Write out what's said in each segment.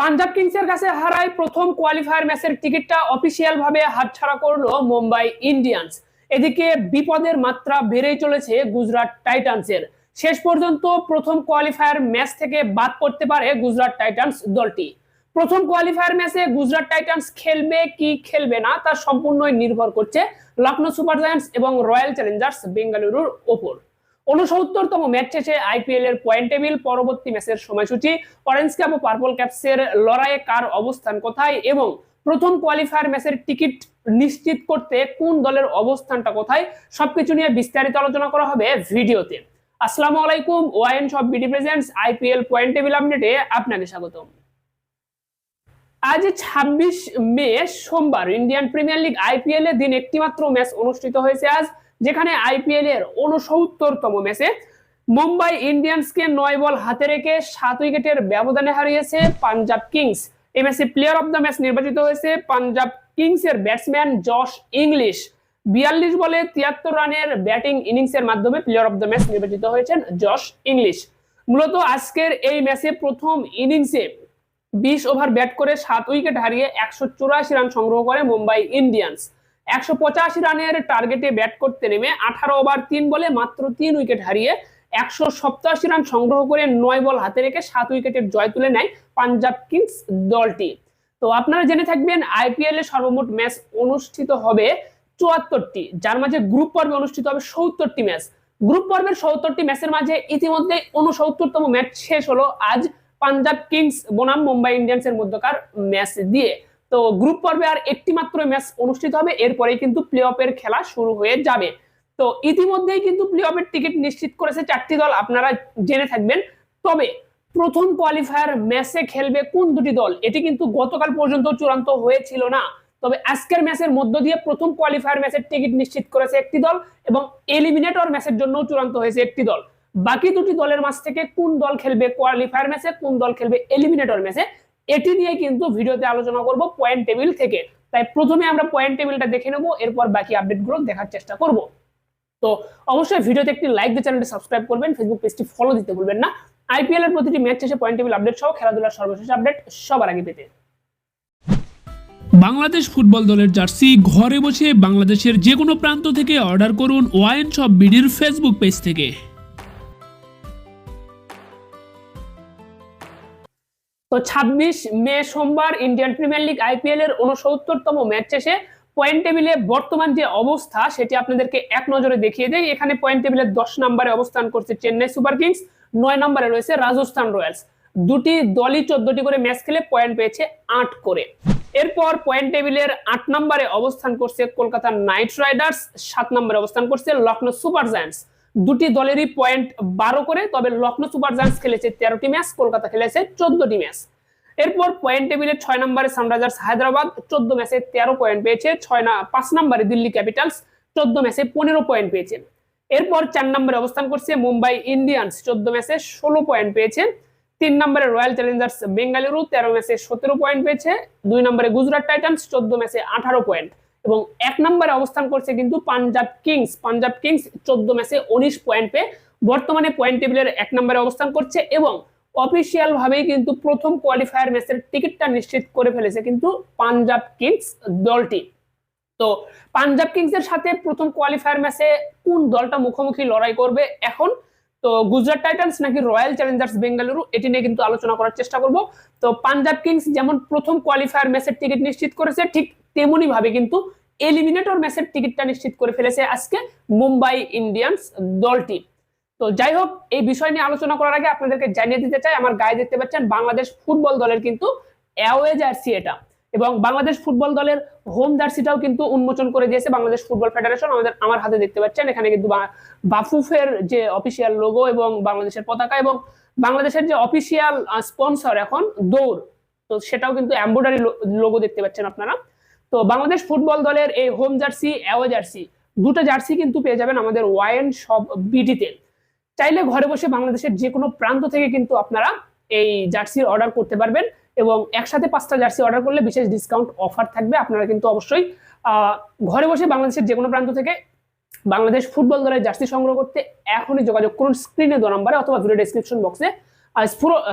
পাঞ্জাব কিংসের কাছে হারায় প্রথম কোয়ালিফায়ার ম্যাচের টিকিটটা অফিসিয়াল ভাবে হাতছাড়া করল মুম্বাই ইন্ডিয়ান্স। এদিকে বিপদের মাত্রা বেড়েই চলেছে গুজরাট টাইটান্সের। শেষ পর্যন্ত প্রথম কোয়ালিফায়ার ম্যাচ থেকে বাদ পড়তে পারে গুজরাট টাইটান্স দলটি। প্রথম কোয়ালিফায়ার ম্যাচে গুজরাট টাইটান্স খেলবে কি খেলবে না তা সম্পূর্ণই নির্ভর করছে লখনৌ সুপার জায়ান্টস এবং রয়্যাল চ্যালেঞ্জার্স বেঙ্গালুরুর ওপর। উনসত্তরতম ম্যাচ শেষে আইপিএল এর পয়েন্ট টেবিল পরবর্তী ম্যাচের সময়সূচি। অরেঞ্জ ক্যাপ ও পার্পল ক্যাপসের লড়াইয়ে কার অবস্থান কোথায় এবং প্রথম কোয়ালিফায়ার ম্যাচের টিকিট নিশ্চিত করতে কোন দলের অবস্থানটা কোথায়, সবকিছু নিয়ে বিস্তারিত আলোচনা করা হবে ভিডিওতে। আসসালামু আলাইকুম, ওয়াইন সব BD presents IPL point table আপডেটে আপনাকে স্বাগতম। আজ ছাব্বিশ মে, সোমবার ইন্ডিয়ান প্রিমিয়ার লিগ আইপিএল এ দিন একটিমাত্র ম্যাচ অনুষ্ঠিত হয়েছে আজ, যেখানে আইপিএল এর উনসত্তরতম ম্যাচে মুম্বাই ইন্ডিয়ান্সকে নয় বল হাতে রেখে সাত উইকেটের ব্যবধানে হারিয়েছে পাঞ্জাব কিংস। এই ম্যাচে প্লেয়ার অফ দ্য ম্যাচ নির্বাচিত হয়েছে পাঞ্জাব কিংস এর ব্যাটসম্যান জশ ইংলিশ। বিয়াল্লিশ বলে তিয়াত্তর রানের ব্যাটিং ইনিংসের মাধ্যমে প্লেয়ার অফ দ্য ম্যাচ নির্বাচিত হয়েছেন জশ ইংলিশ। মূলত আজকের এই ম্যাচে প্রথম ইনিংসে বিশ ওভার ব্যাট করে সাত উইকেট হারিয়ে একশো চুরাশি রান সংগ্রহ করে মুম্বাই ইন্ডিয়ান্স। একশো পঁচাশি রানের টার্গেটে ব্যাট করতে নেমে আঠারো ওভার তিন বলে মাত্র তিন উইকেট হারিয়ে একশো সপ্তাশি রান সংগ্রহ করে নয় বল হাতে রেখে সাত উইকেটের জয় তুলে নেয় পাঞ্জাব কিংস দলটি। তো আপনারা জেনে থাকবেন, আইপিএল এ সর্বমোট ম্যাচ অনুষ্ঠিত হবে চুয়াত্তরটি। যার মাঝে গ্রুপ পর্বে অনুষ্ঠিত হবে সত্তরটি ম্যাচ। গ্রুপ পর্বের সত্তরটি ম্যাচের মাঝে ইতিমধ্যে উনসত্তরতম ম্যাচ শেষ হলো আজ পাঞ্জাব কিংস, বনাম, মুম্বাই ইন্ডিয়ান্স এর মধ্যকার ম্যাচ দিয়ে। তো গ্রুপ পর্বে আর একটি মাত্র ম্যাচ অনুষ্ঠিত হবে, এরপরেই কিন্তু প্লে অফের খেলা শুরু হয়ে যাবে। তো ইতিমধ্যেই কিন্তু প্লে অফের টিকিট নিশ্চিত করেছে চারটি দল, আপনারা জেনে থাকবেন। তবে প্রথম কোয়ালিফায়ার ম্যাচে খেলবে কোন দুটি দল, এটি কিন্তু গতকাল পর্যন্ত চূড়ান্ত হয়েছিল না। তবে আজকের ম্যাচের মধ্য দিয়ে প্রথম কোয়ালিফায়ার ম্যাচের টিকিট নিশ্চিত করেছে একটি দল এবং এলিমিনেটর ম্যাচের জন্য চূড়ান্ত হয়েছে একটি দল। বাকি দুটি দলের মাঝ থেকে কোন দল খেলবে কোয়ালিফায়ার ম্যাচে কোন দল খেলবে এলিমিনেটর ম্যাচে এটি নিয়ে কিন্তু ভিডিওতে আলোচনা করব পয়েন্ট টেবিল থেকে। তাই প্রথমে আমরা পয়েন্ট টেবিলটা দেখে নেব, এরপর বাকি আপডেটগুলো দেখার চেষ্টা করব। তো অবশ্যই ভিডিওতে একটি লাইক দিয়ে চ্যানেলটি সাবস্ক্রাইব করবেন ফেসবুক পেজটি ফলো দিতে ভুলবেন না। আইপিএল এর প্রতিটি ম্যাচ শেষে পয়েন্ট টেবিল আপডেট সহ খেলাধুলার সর্বশেষ আপডেট সবার আগে পেতে। বাংলাদেশ ফুটবল দলের জার্সি ঘরে বসে বাংলাদেশের যে কোনো প্রান্ত থেকে অর্ডার করুন ওয়াইন শপ বিডির ফেসবুক পেজ থেকে। তো ছাব্বিশ মে সোমবার ইন্ডিয়ান প্রিমিয়ার লিগ আইপিএল এর উনসত্তরতম ম্যাচ শেষে পয়েন্ট টেবিলে বর্তমান যে অবস্থা, সেটি আপনাদেরকে এক নজরে দেখিয়ে দেয় এখানে পয়েন্ট টেবিলে দশ নম্বরে অবস্থান করছে চেন্নাই সুপার কিংস, নয় নম্বরে রয়েছে রাজস্থান রয়্যালস। দুটি দলই চোদ্দটি করে ম্যাচ খেলে পয়েন্ট পেয়েছে আট করে। এরপর পয়েন্ট টেবিলের আট নম্বরে অবস্থান করছে কলকাতা নাইট রাইডার্স, সাত নম্বরে অবস্থান করছে লখনৌ সুপার জায়ান্টস। দুটি দলেরই পয়েন্ট বারো করে, তবে লখনৌ সুপার জায়ান্টস খেলেছে তেরোটি ম্যাচ, কলকাতা খেলেছে চোদ্দটি ম্যাচ। এরপর পয়েন্ট টেবিলে ছয় নম্বরে সানরাইজার্স হায়দ্রাবাদ, চোদ্দ ম্যাচে তেরো পয়েন্ট পেয়েছে, ছয় না পাঁচ নম্বরে দিল্লি ক্যাপিটালস, চোদ্দ ম্যাচে পনেরো পয়েন্ট পেয়েছে। এরপর চার নম্বরে অবস্থান করছে মুম্বাই ইন্ডিয়ান্স, চোদ্দ ম্যাচে ষোলো পয়েন্ট পেয়েছে। তিন নম্বরে রয়্যাল চ্যালেঞ্জার্স বেঙ্গালুরু, তেরো ম্যাচে সতেরো পয়েন্ট পেয়েছে। দুই নম্বরে গুজরাট টাইটান্স, চোদ্দ ম্যাচে আঠারো পয়েন্ট এবং এক নম্বরে অবস্থান করছে কিন্তু পাঞ্জাব কিংস। পাঞ্জাব কিংস চোদ্দ ম্যাচে উনিশ পয়েন্ট পেয়ে বর্তমানে পয়েন্ট টেবিলের এক নম্বরে অবস্থান করছে এবং অফিসিয়াল ভাবেই কিন্তু প্রথম কোয়ালিফায়ার ম্যাচের টিকিটটা নিশ্চিত করে ফেলেছে কিন্তু পাঞ্জাব কিংস দলটি। তো পাঞ্জাব কিংস এর সাথে প্রথম কোয়ালিফায়ার ম্যাচে কোন দলটা মুখোমুখি লড়াই করবে? এখন তো গুজরাট টাইটান্স নাকি রয়্যাল চ্যালেঞ্জার্স বেঙ্গালুরু, এটি নিয়ে কিন্তু আলোচনা করার চেষ্টা করব। তো পাঞ্জাব কিংস যেমন প্রথম কোয়ালিফায়ার ম্যাচের টিকিট নিশ্চিত করেছে, ঠিক তেমনি ভাবে কিন্তু এলিমিনেটর ম্যাচের টিকিটটা নিশ্চিত করে ফেলেছে আজকে মুম্বাই ইন্ডিয়ান্স দলটি। তো যাই হোক, এই বিষয় নিয়ে আলোচনা করার আগে আপনাদেরকে জানিয়ে দিতে চাই, আমার গায়ে দেখতে পাচ্ছেন বাংলাদেশ ফুটবল দলের কিন্তু অ্যাওয়ে জার্সি এটা। এবং বাংলাদেশ ফুটবল দলের হোম জার্সিটাও কিন্তু উন্মোচন করে দিয়েছে বাংলাদেশ ফুটবল ফেডারেশন আমাদের আমার হাতে দেখতে পাচ্ছেন, এখানে কিন্তু বাফুফের যে অফিসিয়াল লোগো এবং বাংলাদেশের পতাকা এবং বাংলাদেশের যে অফিসিয়াল স্পন্সর এখন দৌড়। তো সেটাও কিন্তু এম্বোডারি লোগো দেখতে পাচ্ছেন আপনারা। তো বাংলাদেশ ফুটবল দলের এই হোম জার্সি অ্যাওয়ে জার্সি দুটো জার্সি কিন্তু পেয়ে যাবেন আমাদের ওয়াইন সব বিডিতে চাইলে ঘরে বসে বাংলাদেশের যে কোনো প্রান্ত থেকে কিন্তু আপনারা এই জার্সির অর্ডার করতে পারবেন। এবং একসাথে পাঁচটা জার্সি অর্ডার করলে বিশেষ ডিসকাউন্ট অফার থাকবে। আপনারা কিন্তু অবশ্যই ঘরে বসে বাংলাদেশের যে কোনো প্রান্ত থেকে বাংলাদেশ ফুটবল দলের জার্সি সংগ্রহ করতে এখনই যোগাযোগ করুন। স্ক্রিনে দু নম্বরে অথবা ভিডিও ডিসক্রিপশন বক্সে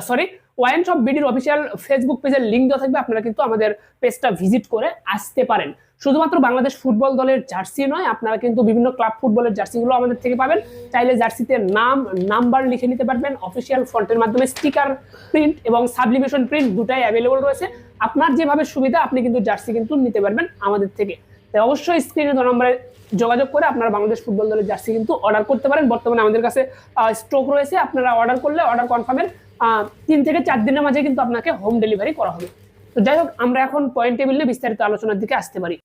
সরি ওয়াইন শপ বিডির অফিসিয়াল ফেসবুক পেজের লিঙ্ক দেওয়া থাকবে। আপনারা কিন্তু আমাদের পেজটা ভিজিট করে আসতে পারেন। শুধুমাত্র বাংলাদেশ ফুটবল দলের জার্সি নয়, আপনারা কিন্তু বিভিন্ন ক্লাব ফুটবলের জার্সিগুলো আমাদের থেকে পাবেন। চাইলে জার্সিতে নাম, নাম্বার লিখে নিতে পারবেন। অফিসিয়াল ফন্টের মাধ্যমে স্টিকার প্রিন্ট এবং সাবলিমেশন প্রিন্ট দুটাই অ্যাভেলেবল রয়েছে। আপনার যেভাবে সুবিধা, আপনি কিন্তু জার্সি কিন্তু নিতে পারবেন আমাদের থেকে। তাই অবশ্যই স্ক্রিনে দু নম্বরে যোগাযোগ করে আপনারা বাংলাদেশ ফুটবল দলের জার্সি কিন্তু অর্ডার করতে পারেন। বর্তমানে আমাদের কাছে স্টক রয়েছে। আপনারা অর্ডার করলে অর্ডার কনফার্মের তিন থেকে চার দিনের মাঝে কিন্তু আপনাকে হোম ডেলিভারি করা হবে। তো যাই হোক, আমরা এখন পয়েন্ট টেবিলে বিস্তারিত আলোচনার দিকে আসতে পারি।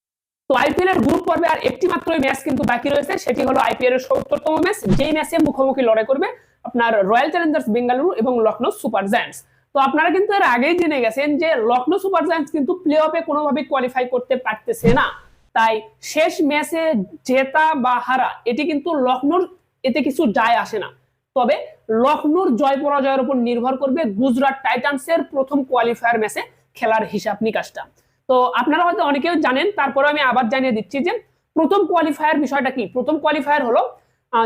তো আইপিএল এর গ্রুপ পর্বে আর একটি মাত্র ম্যাচ কিন্তু বাকি রয়েছে, সেটি হলো আইপিএল এর সত্তরতম ম্যাচ যেই ম্যাচে মুখোমুখি লড়াই করবে আপনার রয়্যাল চ্যালেঞ্জার্স বেঙ্গালুরু এবং লখনৌ সুপার জায়ান্টস তো আপনারা কিন্তু এর আগেই জেনে গেছেন যে লখনৌ সুপার জায়ান্টস কিন্তু প্লে অফে কোনোভাবে কোয়ালিফাই করতে পারতেছে না। তাই শেষ ম্যাচে জেতা বা হারা, এটি কিন্তু লখনৌর এতে কিছু যায় আসে না। তবে লখনৌর জয় পরাজয়ের উপর নির্ভর করবে গুজরাট টাইটান্সের প্রথম কোয়ালিফায়ার ম্যাচে খেলার হিসাব নিকাশটা। তো আপনারা হয়তো অনেকেও জানেন তারপরে আমি আবার জানিয়ে দিচ্ছি যে প্রথম কোয়ালিফায়ার বিষয়টা কি? প্রথম কোয়ালিফায়ার হলো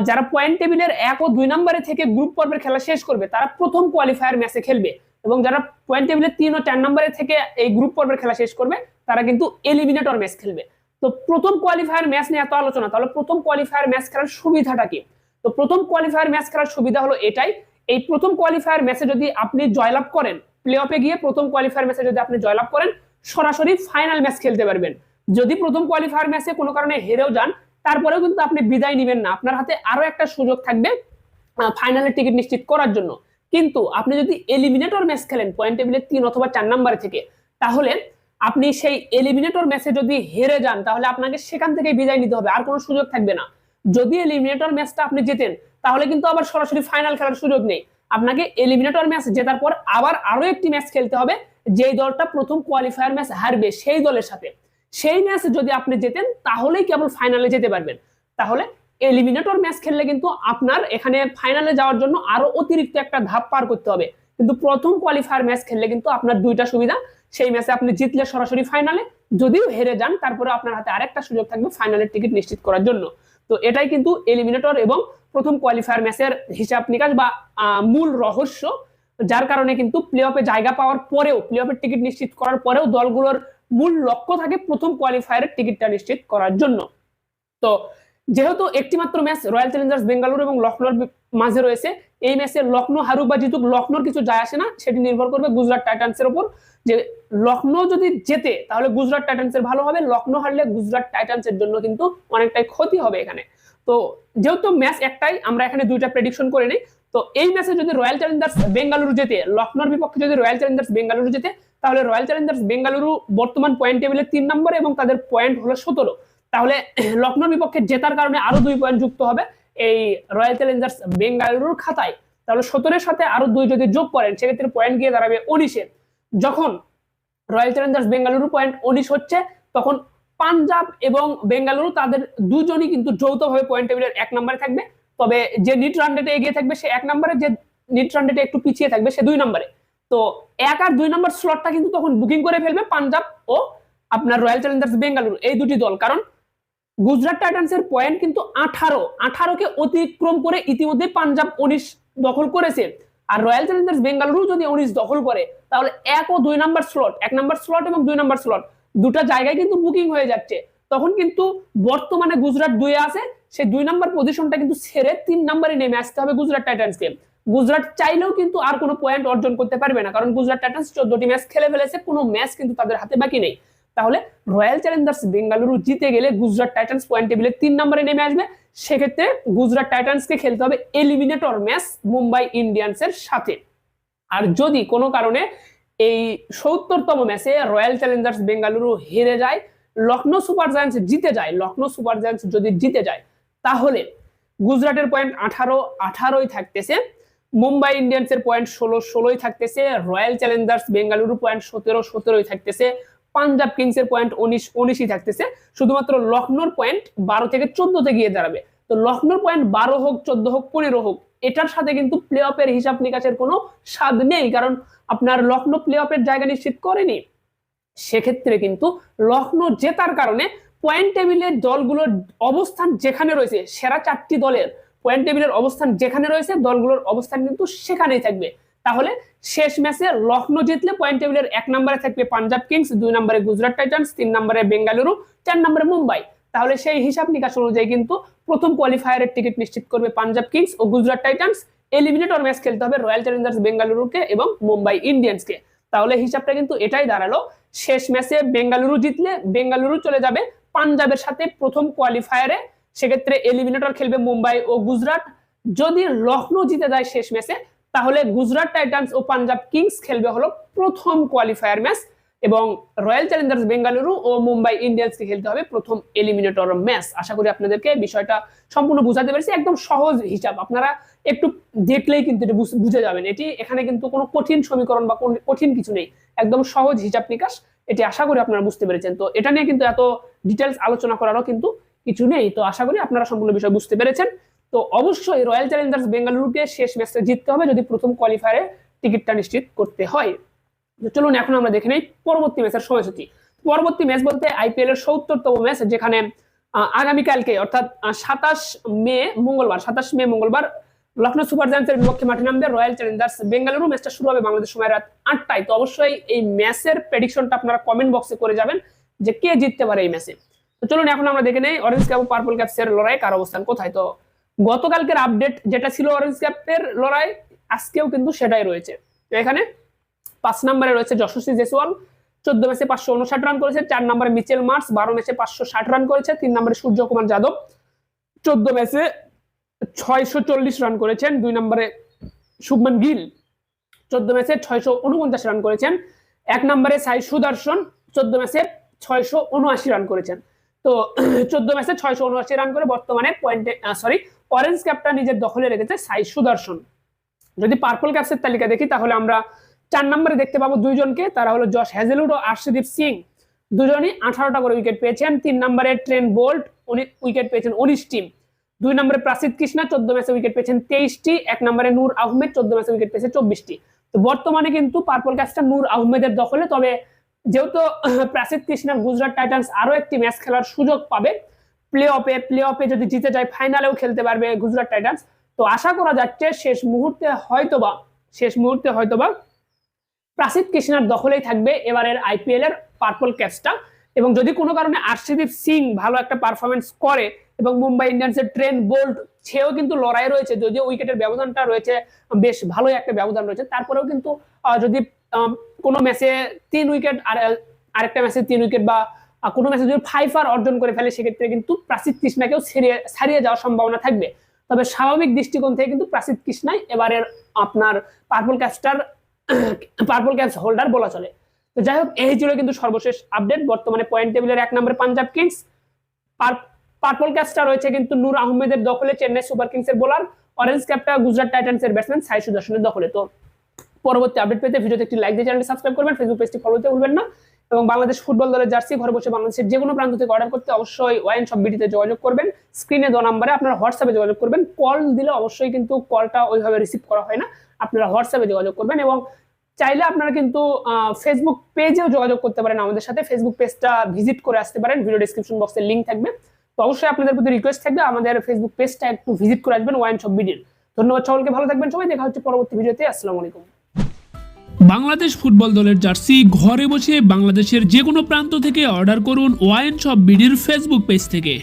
যারা পয়েন্ট টেবিলের এক ও দুই নম্বরে থেকে গ্রুপ পর্বের খেলা শেষ করবে, তারা প্রথম কোয়ালিফায়ার ম্যাচে খেলবে। এবং যারা পয়েন্ট টেবিলের তিন ও চার নম্বরে থেকে এই গ্রুপ পর্বের খেলা শেষ করবে, তারা কিন্তু এলিমিনেটর ম্যাচ খেলবে। তো প্রথম কোয়ালিফায়ার ম্যাচ নিয়ে এত আলোচনা, তাহলে প্রথম কোয়ালিফায়ার ম্যাচ খেলার সুবিধাটা কি? তো প্রথম কোয়ালিফায়ার ম্যাচ খেলার সুবিধা হলো এটাই, এই প্রথম কোয়ালিফায়ার ম্যাচে যদি আপনি জয়লাভ করেন প্লে অফে গিয়ে প্রথম কোয়ালিফায়ার ম্যাচে যদি আপনি জয়লাভ করেন সরাসরি ফাইনাল ম্যাচ খেলতে পারবেন। যদি প্রথম কোয়ালিফায়ার ম্যাচে কোনো কারণে হেরেও যান, তারপরেও কিন্তু আপনি বিদায় নেবেন না। আপনার হাতে আরও একটা সুযোগ থাকবে ফাইনালের টিকিট নিশ্চিত করার জন্য। কিন্তু আপনি যদি এলিমিনেটর ম্যাচ খেলেন পয়েন্ট টেবিলের তিন অথবা চার নম্বরে থেকে, তাহলে আপনি সেই এলিমিনেটর ম্যাচে যদি হেরে যান, তাহলে আপনাকে সেখান থেকে বিদায় নিতে হবে। আর কোনো সুযোগ থাকবে না। যদি এলিমিনেটর ম্যাচটা আপনি জেতেন, তাহলে কিন্তু আবার সরাসরি ফাইনাল খেলার সুযোগ নেই। আপনাকে এলিমিনেটর ম্যাচ জেতার পর আবার আরও একটি ম্যাচ খেলতে হবে যেই দলটা প্রথম কোয়ালিফায়ার ম্যাচ হারবে সেই দলের সাথে, সেই ম্যাচ যদি আপনি জেতেন তাহলেই কেবল ফাইনালে যেতে পারবেন। তাহলে এলিমিনেটর ম্যাচ খেললে কিন্তু আপনার এখানে ফাইনালে যাওয়ার জন্য আরও অতিরিক্ত একটা ধাপ পার করতে হবে। কিন্তু প্রথম কোয়ালিফায়ার ম্যাচ খেললে কিন্তু আপনার দুইটা সুবিধা, সেই ম্যাচে আপনি জিতলে সরাসরি ফাইনালে যদিও হেরে যান, তারপরে আপনার হাতে আরেকটা সুযোগ থাকবে ফাইনালের টিকিট নিশ্চিত করার জন্য। তো এটাই কিন্তু এলিমিনেটর এবং প্রথম কোয়ালিফায়ার ম্যাচের হিসাব নিকাশ বা মূল রহস্য। যার কারণে কিন্তু প্লে অফে জায়গা পাওয়ার পরেও প্লে অফের টিকিট নিশ্চিত করার পরেও দলগুলোর মূল লক্ষ্য থাকে প্রথম কোয়ালিফায়ারের টিকিটটা নিশ্চিত করার জন্য। তো যেহেতু একটি মাত্র ম্যাচ রয়্যাল চ্যালেঞ্জার্স বেঙ্গালুরু এবং লখনৌর মাঝে রয়েছে, এই ম্যাচে লখনৌ হারুক বা জিতুক, লখনৌর কিছু যায় আসে না, সেটি নির্ভর করবে গুজরাট টাইটান্সের উপর যে লখনৌ যদি জেতে, তাহলে গুজরাট টাইটান্সের ভালো হবে, লখনৌ হারলে গুজরাট টাইটান্সের জন্য কিন্তু অনেকটাই ক্ষতি হবে এখানে। তো যেহেতু ম্যাচ একটাই, আমরা এখানে দুইটা প্রেডিকশন করে নিই তো এই ম্যাচে যদি রয়্যাল চ্যালেঞ্জার্স বেঙ্গালুরু জেতে লখনৌর বিপক্ষে যদি রয়্যাল চ্যালেঞ্জার্স বেঙ্গালুরু জেতে, তাহলে রয়্যাল চ্যালেঞ্জার্স বেঙ্গালুরু বর্তমান পয়েন্ট টেবিলে তিন নম্বরে এবং তাদের পয়েন্ট হলো সতেরো। তাহলে লখনৌর বিপক্ষে জেতার কারণে আরও দুই পয়েন্ট যুক্ত হবে এই রয়্যাল চ্যালেঞ্জার্স বেঙ্গালুরুর খাতায়। তাহলে সতেরোর সাথে আরও দুই যদি যোগ করেন, সেক্ষেত্রে পয়েন্ট গিয়ে দাঁড়াবে উনিশে। যখন রয়্যাল চ্যালেঞ্জার্স বেঙ্গালুরু পয়েন্ট উনিশ হচ্ছে, তখন পাঞ্জাব এবং বেঙ্গালুরু তাদের দুজনই কিন্তু যৌথভাবে পয়েন্ট টেবিলের এক নম্বরে থাকবে। তবে যে নিট রানডেটে এগিয়ে থাকবে, সে এক নম্বরে, যে নিট রানডেটে একটু পিছিয়ে থাকবে, সে দুই নম্বরে। তো এক আর দুই নম্বর স্লটটা কিন্তু তখন বুকিং করে ফেলবে পাঞ্জাব ও আপনার রয়্যাল চ্যালেঞ্জার্স বেঙ্গালুরু এই দুটি দল। কারণ গুজরাট টাইটান্সের পয়েন্ট কিন্তু আঠারো, আঠারোকে অতিক্রম করে ইতিমধ্যে পাঞ্জাব উনিশ দখল করেছে। আর রয়্যাল চ্যালেঞ্জার্স বেঙ্গালুরু যদি উনিশ দখল করে, তাহলে এক ও দুই নাম্বার স্লট এক নাম্বার স্লট এবং দুই নাম্বার স্লট দুটা জায়গায় কিন্তু বুকিং হয়ে যাচ্ছে। তখন কিন্তু বর্তমানে গুজরাট দুয়ে আছে সেই দুই নাম্বার পজিশনটা কিন্তু ছেড়ে তিন নাম্বারে নেমে আসতে হবে গুজরাট টাইটান্সকে গুজরাট চাইলেও কিন্তু আর কোনো পয়েন্ট অর্জন করতে পারবে না, কারণ গুজরাট টাইটান্স চোদ্দটি ম্যাচ খেলে ফেলেছে, কোনো ম্যাচ কিন্তু তাদের হাতে বাকি নেই। তাহলে রয়্যাল চ্যালেঞ্জার্স বেঙ্গালুরু জিতে গেলে গুজরাট টাইটান্স পয়েন্ট টেবিলে তিন নম্বরে নেমে আসবে। সেক্ষেত্রে গুজরাট টাইটান্সকে খেলতে হবে এলিমিনেটর ম্যাচ মুম্বাই ইন্ডিয়ান্সের সাথে। আর যদি কোনো কারণে এই সত্তরতম ম্যাচে রয়্যাল চ্যালেঞ্জার্স বেঙ্গালুরু হেরে যায় লখনৌ সুপার জায়ান্টস জিতে যায় লখনৌ সুপার জায়ান্টস যদি জিতে যায় তাহলে গুজরাটের পয়েন্ট আঠারো, আঠারোই থাকতেছে, মুম্বাই ইন্ডিয়ান্সের পয়েন্ট ষোলো, ষোলোই থাকতেছে, রয়্যাল চ্যালেঞ্জার্স বেঙ্গালুরু পয়েন্ট সতেরো, সতেরোই থাকতেছে, পাঞ্জাব কিংসের পয়েন্ট উনিশ, উনিশই থাকতেছে, শুধুমাত্র লখনৌর পয়েন্ট বারো থেকে চোদ্দতে গিয়ে দাঁড়াবে। তো লখনৌর পয়েন্ট বারো হোক, চোদ্দ হোক, পনেরো হোক, এটার সাথে কিন্তু প্লে অফের হিসাব নিকাশের কোনো স্বাদ নেই, কারণ আপনার লখনৌ প্লে অফের জায়গা নিশ্চিত করেনি। সেক্ষেত্রে কিন্তু লখনৌ জেতার কারণে পয়েন্ট টেবিলের দলগুলোর অবস্থান যেখানে রয়েছে, সেরা চারটি দলের পয়েন্ট টেবিলের অবস্থান যেখানে রয়েছে, দলগুলোর অবস্থান কিন্তু সেখানেই থাকবে। তাহলে শেষ ম্যাচে লখনৌ জিতলে পয়েন্ট টেবিলের এক নম্বরে থাকবে পাঞ্জাব কিংস, দুই নম্বরে গুজরাট টাইটান্স, তিন নম্বরে বেঙ্গালুরু, চার নম্বরে মুম্বাই। তাহলে সেই হিসাব নিকাশ অনুযায়ী কিন্তু প্রথম কোয়ালিফায়ারের টিকিট নিশ্চিত করবে পাঞ্জাব কিংস ও গুজরাট টাইটান্স। এলিমিনেটর ম্যাচ খেলতে হবে রয়্যাল চ্যালেঞ্জার্স বেঙ্গালুরুকে এবং মুম্বাই ইন্ডিয়ান্সকে তাহলে হিসাবটা কিন্তু এটাই দাঁড়াল। শেষ ম্যাচে বেঙ্গালুরু জিতলে বেঙ্গালুরু চলে যাবে পাঞ্জাবের সাথে প্রথম কোয়ালিফায়ারে সেক্ষেত্রে এলিমিনেটর খেলবে মুম্বাই ও গুজরাট। যদি লখনৌ জিতে যায় শেষ ম্যাচে তাহলে গুজরাট টাইটান্স ও পাঞ্জাব কিংস খেলবে হলো প্রথম কোয়ালিফায়ার ম্যাচ এবং রয়্যাল চ্যালেঞ্জার্স বেঙ্গালুরু ও মুম্বাই ইন্ডিয়ান্সকে খেলতে হবে প্রথম এলিমিনেটর ম্যাচ আশা করি আপনাদেরকে বিষয়টা সম্পূর্ণ বুঝাতে পেরেছি। একদম সহজ হিসাব। আপনারা একটু দেখলেই কিন্তু এটা বুঝে যাবেন। এটি এখানে কিন্তু কোনো কঠিন সমীকরণ বা কঠিন কিছু নেই। একদম সহজ হিসাব নিকাশ। এটি আশা করি আপনারা বুঝতে পেরেছেন। তো এটা নিয়ে কিন্তু এত ডিটেলস আলোচনা করারও কিন্তু কিছু নেই। তো আশা করি আপনারা সম্পূর্ণ বিষয় বুঝতে পেরেছেন। তো অবশ্যই রয়্যাল চ্যালেঞ্জার্স বেঙ্গালুরুকে শেষ ম্যাচটা জিততে হবে যদি প্রথম কোয়ালিফায়ারে টিকিটটা নিশ্চিত করতে হয়। তো চলুন এখন আমরা দেখে নেই পরবর্তী ম্যাচের সময়সূচি। পরবর্তী ম্যাচ বলতে আইপিএল এর সত্তরতম ম্যাচ যেখানে আগামীকালকে অর্থাৎ সাতাশ মে মঙ্গলবার, সাতাশ মে মঙ্গলবার লখনৌ সুপার জায়ান্টসের বিপক্ষে মাঠে নামবে রয়্যাল চ্যালেঞ্জার্স বেঙ্গালুরু। ম্যাচটা শুরু হবে বাংলাদেশ সময় রাত আটটায়। তো অবশ্যই এই ম্যাচের প্রেডিকশনটা আপনারা কমেন্ট বক্সে করে যাবেন যে কে জিততে পারে এই ম্যাচে। তো চলুন এখন আমরা দেখে নেই অরেঞ্জ ক্যাপ ও পার্পল ক্যাপসের লড়াই কার অবস্থান, কোথায়? তো গতকালকের আপডেট যেটা ছিল অরেঞ্জ ক্যাপের লড়াই, আজকেও কিন্তু সেটাই রয়েছে। তো এখানে পাঁচ নম্বরে রয়েছে যশস্বী জেসওয়াল, চোদ্দ ম্যাচে পাঁচশো উনষাট রান করেছে, চার নম্বরে মিচেল মার্স, বারো ম্যাচে পাঁচশো ষাট রান করেছে, তিন নম্বরে সূর্যকুমার যাদব, চোদ্দ ম্যাচে ছয়শো চল্লিশ রান করেছেন। দুই নম্বরে শুভমান গিল, চোদ্দ ম্যাচে ছয়শো উনপঞ্চাশ রান করেছেন। এক নম্বরে সাই সুদর্শন, চোদ্দ ম্যাচে ছয়শো উনআশি রান করেছেন। তো চোদ্দ ম্যাচে ছয়শো উনআশি রান করে বর্তমানে পয়েন্টে সরি অরেঞ্জ ক্যাপটা নিজের দখলে রেখেছে সাই সুদর্শন। যদি পার্পল ক্যাপসের তালিকা দেখি, তাহলে আমরা চার নম্বরে দেখতে পাবো দুইজনকে। তারা হলো জশ হ্যাজেলউড ও আর্শদীপ সিং। দুজনই আঠারোটা করে উইকেট পেয়েছেন। তিন নম্বরে ট্রেন বোল্ট, উনি উইকেট পেয়েছেন উনিশ টিম দুই নম্বরে প্রাসিদ কৃষ্ণা, চোদ্দ ম্যাচে উইকেট পেয়েছেন তেইশটি। এক নম্বরে নূর আহমেদ, চোদ্দ ম্যাচে উইকেট পেয়েছে চব্বিশটি। তো বর্তমানে কিন্তু পার্পল ক্যাচটা নূর আহমেদের দখলে। তবে যেহেতু প্রাসিদ কৃষ্ণার গুজরাট টাইটান্স আরও একটি ম্যাচ খেলার সুযোগ পাবে প্লে অফে প্লে অফে যদি জিতে যায় ফাইনালেও খেলতে পারবে গুজরাট টাইটান্স। তো আশা করা যাচ্ছে শেষ মুহূর্তে হয়তোবা, শেষ মুহূর্তে হয়তোবা প্রাসিদ কৃষ্ণার দখলেই থাকবে এবারের আইপিএল এর পার্পল ক্যাপসটা এবং যদি কোনো কারণে আর্শদীপ সিং ভালো একটা পারফরমেন্স করে এবং মুম্বাই ইন্ডিয়ান্সের ট্রেন বোল্ট, সেও কিন্তু লড়াই রয়েছে। যদিও উইকেটের ব্যবধানটা রয়েছে, বেশ ভালোই একটা ব্যবধান রয়েছে। তারপরেও কিন্তু যদি কোনো ম্যাচে তিন উইকেট আর আরেকটা ম্যাচে তিন উইকেট বা কোনো ম্যাচে যদি ফাইফার অর্জন করে ফেলে, সেক্ষেত্রে কিন্তু প্রাসিদ কৃষ্ণাকেও ছাড়িয়ে ছাড়িয়ে যাওয়ার সম্ভাবনা থাকবে। তবে স্বাভাবিক দৃষ্টিকোণ থেকে কিন্তু প্রাসিদ কৃষ্ণাই এবারের আপনার পার্পল ক্যাপসটার পার্পল ক্যাপস হোল্ডার বলা চলে। তো যাই হোক, এই ছিল কিন্তু সর্বশেষ আপডেট বর্তমানে পয়েন্ট টেবিলের এক নম্বরে পাঞ্জাব কিংস পার্পল ক্যাপসটা রয়েছে কিন্তু নূর আহমেদের দখলে চেন্নাই সুপার কিংস এর বোলার অরেঞ্জ ক্যাপটা গুজরাট টাইটান্স এর ব্যাটসম্যান সাই সুদর্শনের দখলে। তো পরবর্তী আপডেট পেতে ভিডিওতে একটি লাইক দিয়ে চ্যানেলটি সাবস্ক্রাইব করবেন ফেসবুক পেজটি ফলো করতে ভুলবেন না। এবং বাংলাদেশ ফুটবল দলের জার্সি ঘরে বসে বাংলাদেশের যে কোনো প্রান্ত থেকে অর্ডার করতে অবশ্যই ওয়াইন সব বিডিতে যোগাযোগ করবেন। স্ক্রিনে দেওয়া নাম্বারে আপনারা হোয়াটসঅ্যাপে যোগাযোগ করবেন। কল দিলে অবশ্যই কিন্তু কলটা ওইভাবে রিসিভ করা হয় না। আপনারা হোয়াটসঅ্যাপে যোগাযোগ করবেন এবং চাইলে আপনারা কিন্তু ফেসবুক পেজেও যোগাযোগ করতে পারেন আমাদের সাথে। ফেসবুক পেজটা ভিজিট করে আসতে পারেন। ভিডিও ডিসক্রিপশন বক্সে লিঙ্ক থাকবে। তো অবশ্যই আপনাদের প্রতি রিকোয়েস্ট থাকবে, আমাদের ফেসবুক পেজটা একটু ভিজিট করে আসবেন ওয়াইন শপ বিডির। ধন্যবাদ সকলকে, ভালো থাকবেন সবাই, দেখা হচ্ছে পরবর্তী ভিডিওতে, আসসালামু আলাইকুম। বাংলাদেশ ফুটবল দলের জার্সি ঘরে বসে বাংলাদেশের যে কোনো প্রান্ত থেকে অর্ডার করুন ওয়াইন শপ বিডির ফেসবুক পেজ থেকে।